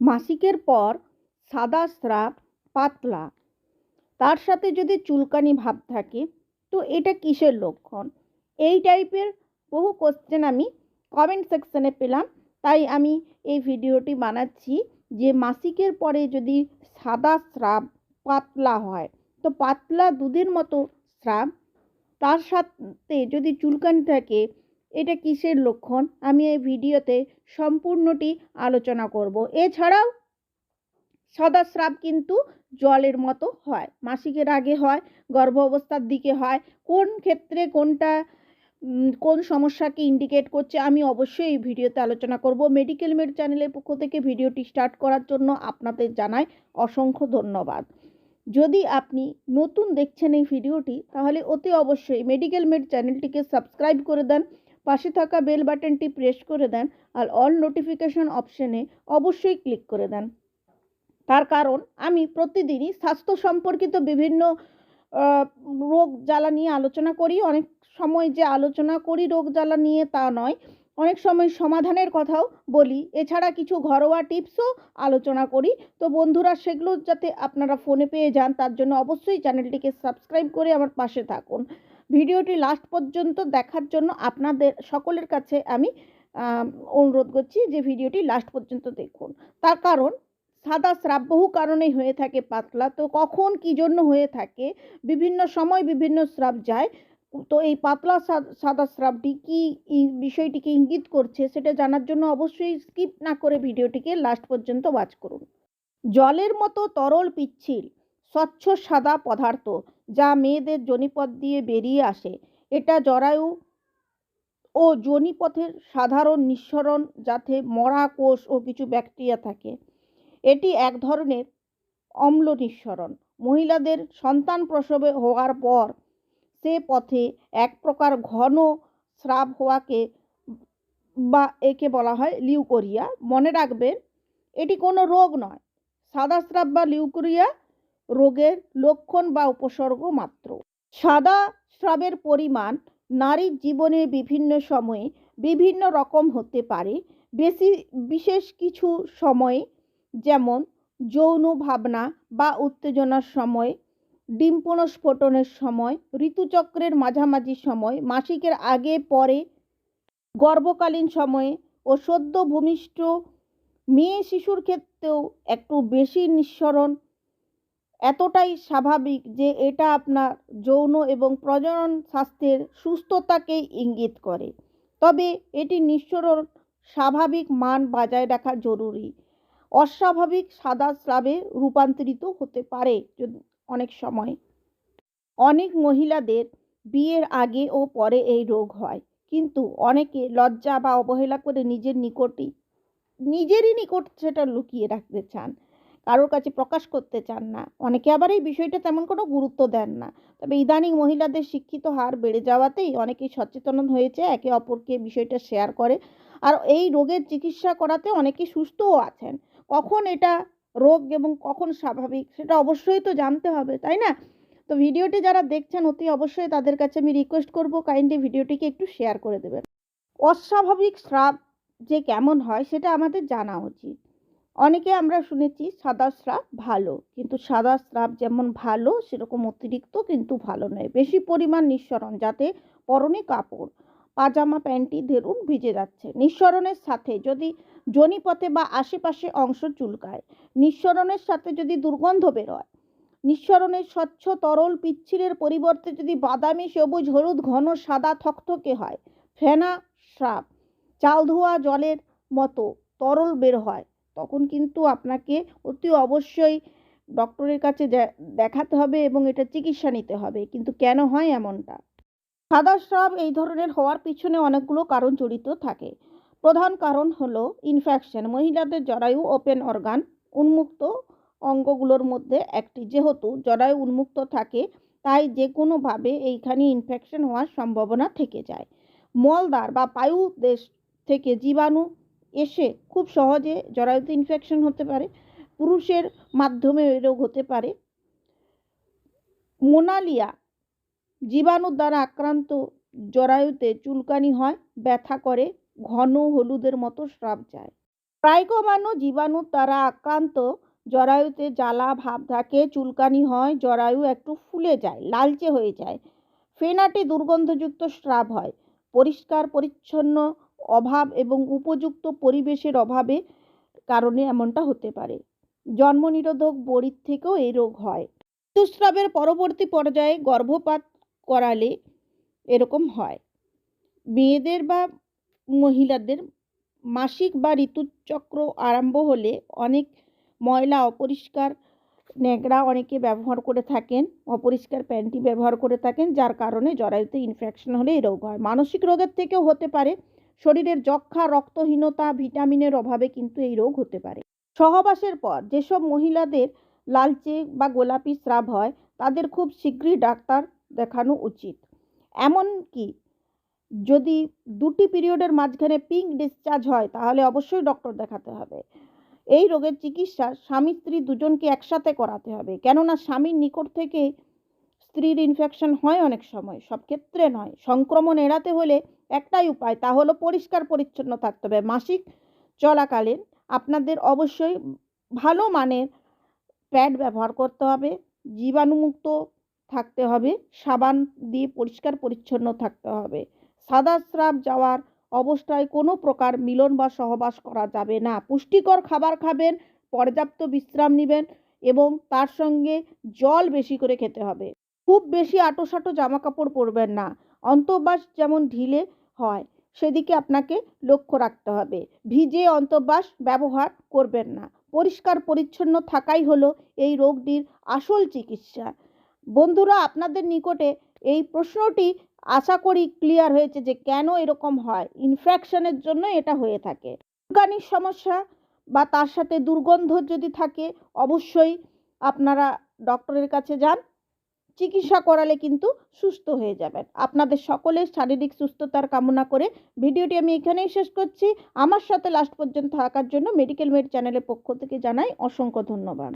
মাসিকের পর সাদা স্রাব পাতলা। তার সাথে যদি চুলকানি ভাব থাকে, তো এটা কিসের লক্ষণ? এই টাইপের বহু কোশ্চেন আমি কমেন্ট সেকশনে পেলাম। তাই আমি এই ভিডিওটি বানাচ্ছি যে মাসিকের পরে যদি সাদা স্রাব পাতলা হয়, তো পাতলা দুধের মতো স্রাব। তার সাথে যদি চুলকানি থাকে এটা কিসের লক্ষণ? আমি এই ভিডিওতে সম্পূর্ণটি আলোচনা করব। এছাড়াও সাদা স্রাব কিন্তু জলের মতো হয়, মাসিকের আগে হয় গর্ভ অবস্থার দিকে হয়। কোন ক্ষেত্রে কোনটা কোন সমস্যাকে ইন্ডিকেট করছে আমি অবশ্যই এই ভিডিওতে আলোচনা করব। মেডিকেল মেড চ্যানেলের পক্ষ থেকে ভিডিওটি স্টার্ট করার জন্য আপনাদের জানাই অসংখ্য ধন্যবাদ। যদি আপনি নতুন দেখছেন এই ভিডিওটি, তাহলে অতি অবশ্যই মেডিকেল মেড চ্যানেলটিকে সাবস্ক্রাইব করে দেন। পাশে থাকা বেল বাটনটি প্রেস করে দেন আর অল নোটিফিকেশন অপশনে অবশ্যই ক্লিক করে দেন। তার কারণ, আমি প্রতিদিনই স্বাস্থ্য সম্পর্কিত বিভিন্ন রোগ জ্বালা নিয়ে আলোচনা করি। অনেক সময় যে আলোচনা করি রোগ জ্বালা নিয়ে তা নয়। অনেক সময় সমাধানের কথাও বলি। এছাড়া কিছু ঘরোয়া টিপসও আলোচনা করি। তো বন্ধুরা, সেগুলো যাতে আপনারা ফোনে পেয়ে যান, তার জন্য অবশ্যই চ্যানেলটিকে সাবস্ক্রাইব করে আমার পাশে থাকুন। ভিডিওটি লাস্ট পর্যন্ত দেখার জন্য আপনাদের সকলের কাছে আমি অনুরোধ করছি যে ভিডিওটি লাস্ট পর্যন্ত দেখুন। তার কারণ, সাদা স্রাব বহু কারণেই হয়ে থাকে পাতলা। তো কখন কী জন্য হয়ে থাকে? বিভিন্ন সময় বিভিন্ন স্রাব যায়। তো এই পাতলা সাদা স্রাবটি কি বিষয়টিকে ইঙ্গিত করছে সেটা জানার জন্য অবশ্যই স্কিপ না করে ভিডিওটিকে লাস্ট পর্যন্ত ওয়াচ করুন। জলের মতো তরল পিচ্ছিল, স্বচ্ছ সাদা পদার্থ যা মেয়েদের জনিপথ দিয়ে বেরিয়ে আসে। এটা জরায়ু ও জনিপথের সাধারণ নিঃসরণ যাতে মরা কোষ ও কিছু ব্যাকটেরিয়া থাকে। এটি এক ধরনের অম্ল নিঃসরণ। মহিলাদের সন্তান প্রসবে হওয়ার পর সে পথে এক প্রকার ঘন স্রাব হওয়াকে বা একে বলা হয় লিউকোরিয়া। মনে রাখবেন, এটি কোনো রোগ নয়। সাদা স্রাব বা লিউকোরিয়া রোগের লক্ষণ বা উপসর্গ মাত্র। সাদা স্রাবের পরিমাণ নারীর জীবনে বিভিন্ন সময়ে বিভিন্ন রকম হতে পারে। বেশি, বিশেষ কিছু সময়ে যেমন যৌন ভাবনা বা উত্তেজনার সময় ডিম্পন স্ফোটনের সময়, ঋতুচক্রের মাঝামাঝি সময়, মাসিকের আগে, পরে, গর্ভকালীন সময়ে ও সদ্য ভূমিষ্ঠ মেয়ে শিশুর ক্ষেত্রেও একটু বেশি নিঃসরণ এতটাই স্বাভাবিক যে এটা আপনার যৌন এবং প্রজনন স্বাস্থ্যের সুস্থতাকেই ইঙ্গিত করে। তবে এটি নিঃসরণ, স্বাভাবিক মান বজায় রাখা জরুরি। অস্বাভাবিক সাদা স্রাবে রূপান্তরিত হতে পারে অনেক সময়। অনেক মহিলাদের বিয়ের আগে ও পরে এই রোগ হয়। কিন্তু অনেকে লজ্জা বা অবহেলা করে নিজের নিকটই নিজেরই নিকট সেটা লুকিয়ে রাখতে চান। কারোর কাছে প্রকাশ করতে চান না। অনেকে আবার এই বিষয়টা তেমন কোনো গুরুত্ব দেন না। তবে ইদানিং মহিলাদের শিক্ষিত হার বেড়ে যাওয়াতেই অনেকেই সচেতন হয়েছে, একে অপরকে বিষয়টা শেয়ার করে। আর এই রোগের চিকিৎসা করাতে অনেকে সুস্থও আছেন। কখন এটা রোগ এবং কখন স্বাভাবিক সেটা অবশ্যই তো জানতে হবে, তাই না? তো ভিডিওটি যারা দেখছেন, অতি অবশ্যই তাদের কাছে আমি রিকোয়েস্ট করব কাইন্ডলি ভিডিওটিকে একটু শেয়ার করে দেবেন। অস্বাভাবিক স্রাব যে কেমন হয়, সেটা আমাদের জানা উচিত। অনেকে আমরা শুনেছি সাদা স্রাব ভালো, কিন্তু সাদা স্রাব যেমন ভালো, সেরকম অতিরিক্ত কিন্তু ভালো নয়। বেশি পরিমাণ নিঃসরণ, যাতে পরনে কাপড়, পাজামা, প্যান্টি, ধরুন ভিজে যাচ্ছে। নিঃসরণের সাথে যদি জনিপথে বা আশেপাশে অংশ চুলকায়, নিঃসরণের সাথে যদি দুর্গন্ধ বেরোয়, নিঃসরণের স্বচ্ছ, তরল, পিচ্ছিলের পরিবর্তে যদি বাদামি, সবুজ, হলুদ, ঘন, সাদা, থকথকে হয়, ফেনা স্রাব, চাল ধোয়া জলের মতো তরল বের হয় তখন কিন্তু আপনাকে অতি অবশ্যই ডক্টরের কাছে দেখাতে হবে এবং এটা চিকিৎসা নিতে হবে। কিন্তু কেন হয় এমনটা? সাদা স্রাব এই ধরনের হওয়ার পিছনে অনেকগুলো কারণ জড়িত থাকে। প্রধান কারণ হলো ইনফেকশন মহিলাদের জরায়ু ওপেন অর্গান উন্মুক্ত অঙ্গগুলোর মধ্যে একটি। যেহেতু জরায়ু উন্মুক্ত থাকে, তাই যে কোনোভাবে এইখানে ইনফেকশন হওয়ার সম্ভাবনা থেকে যায়। মলদ্বার বা পায়ু দেশ থেকে জীবাণু এসে খুব সহজে জরায়ুতে ইনফেকশন হতে পারে, পুরুষের মাধ্যমে রোগ হতে পারে। মোনালিয়া জীবাণুর দ্বারা আক্রান্ত জরায়ুতে চুলকানি হয়, ব্যথা করে, ঘন হলুদের মতো স্রাব যায়। ট্রাইকোমানো জীবাণুর দ্বারা আক্রান্ত জরায়ুতে জ্বালা, ভাব থাকে, চুলকানি হয়, জরায়ু একটু ফুলে যায়, লালচে হয়ে যায়। ফেনাটে দুর্গন্ধযুক্ত স্রাব হয়, পরিষ্কার, পরিচ্ছন্ন অভাব এবং উপযুক্ত পরিবেশের অভাবে কারণে এমনটা হতে পারে। জন্মনিরোধক বড়ির থেকেও এই রোগ হয়। ঋতুস্রাবের পরবর্তী পর্যায়ে গর্ভপাত করালে এরকম হয়। মেয়েদের বা মহিলাদের মাসিক বা ঋতুচক্র আরম্ভ হলে অনেক ময়লা, অপরিষ্কার ন্যাকড়া অনেকে ব্যবহার করে থাকেন, অপরিষ্কার প্যান্টি ব্যবহার করে থাকেন, যার কারণে জরায়ুতে ইনফেকশন হলে এই রোগ হয়। মানসিক রোগের থেকেও হতে পারে। শরীরের যক্ষা রক্তহীনতা, ভিটামিনের অভাবে কিন্তু এই রোগ হতে পারে। সহবাসের পর যেসব মহিলাদের লালচে বা গোলাপি স্রাব হয়, তাদের খুব শীঘ্রই ডাক্তার দেখানো উচিত। এমনকি যদি দুটি পিরিয়ডের মাঝখানে পিঙ্ক ডিসচার্জ হয়, তাহলে অবশ্যই ডক্টর দেখাতে হবে। এই রোগের চিকিৎসা স্বামী স্ত্রী দুজনকে একসাথে করাতে হবে। কেননা স্বামীর নিকট থেকে স্ত্রীর ইনফেকশন হয় অনেক সময়, সব ক্ষেত্রে নয়। সংক্রমণ এড়াতে হলে একটাই উপায়, তা হলো পরিষ্কার পরিচ্ছন্ন থাকতে হবে। মাসিক চলাকালীন আপনাদের অবশ্যই ভালো মানের প্যাড ব্যবহার করতে হবে, জীবাণুমুক্ত থাকতে হবে, সাবান দিয়ে পরিষ্কার পরিচ্ছন্ন থাকতে হবে। সাদা স্রাব যাওয়ার অবস্থায় কোনো প্রকার মিলন বা সহবাস করা যাবে না। পুষ্টিকর খাবার খাবেন, পর্যাপ্ত বিশ্রাম নেবেন এবং তার সঙ্গে জল বেশি করে খেতে হবে। খুব বেশি আটোসাটো জামা কাপড় পরবেন না। অন্তর্বাস যেমন ঢিলে হয়, সেদিকে আপনাকে লক্ষ্য রাখতে হবে। ভিজে অন্তর্বাস ব্যবহার করবেন না। পরিষ্কার পরিচ্ছন্ন থাকাই হলো এই রোগটির আসল চিকিৎসা। বন্ধুরা, আপনাদের নিকটে এই প্রশ্নটি আশা করি ক্লিয়ার হয়েছে যে কেন এরকম হয়। ইনফেকশনের জন্য এটা হয়ে থাকে। চুলকানির সমস্যা বা তার সাথে দুর্গন্ধ যদি থাকে, অবশ্যই আপনারা ডক্টরের কাছে যান। চিকিৎসা করালে কিন্তু সুস্থ হয়ে যাবেন। আপনাদের সকলের শারীরিক সুস্থতার কামনা করে ভিডিওটি আমি এখানেই শেষ করছি। আমার সাথে লাস্ট পর্যন্ত থাকার জন্য মেডিকেল মেড চ্যানেলের পক্ষ থেকে জানাই অসংখ্য ধন্যবাদ।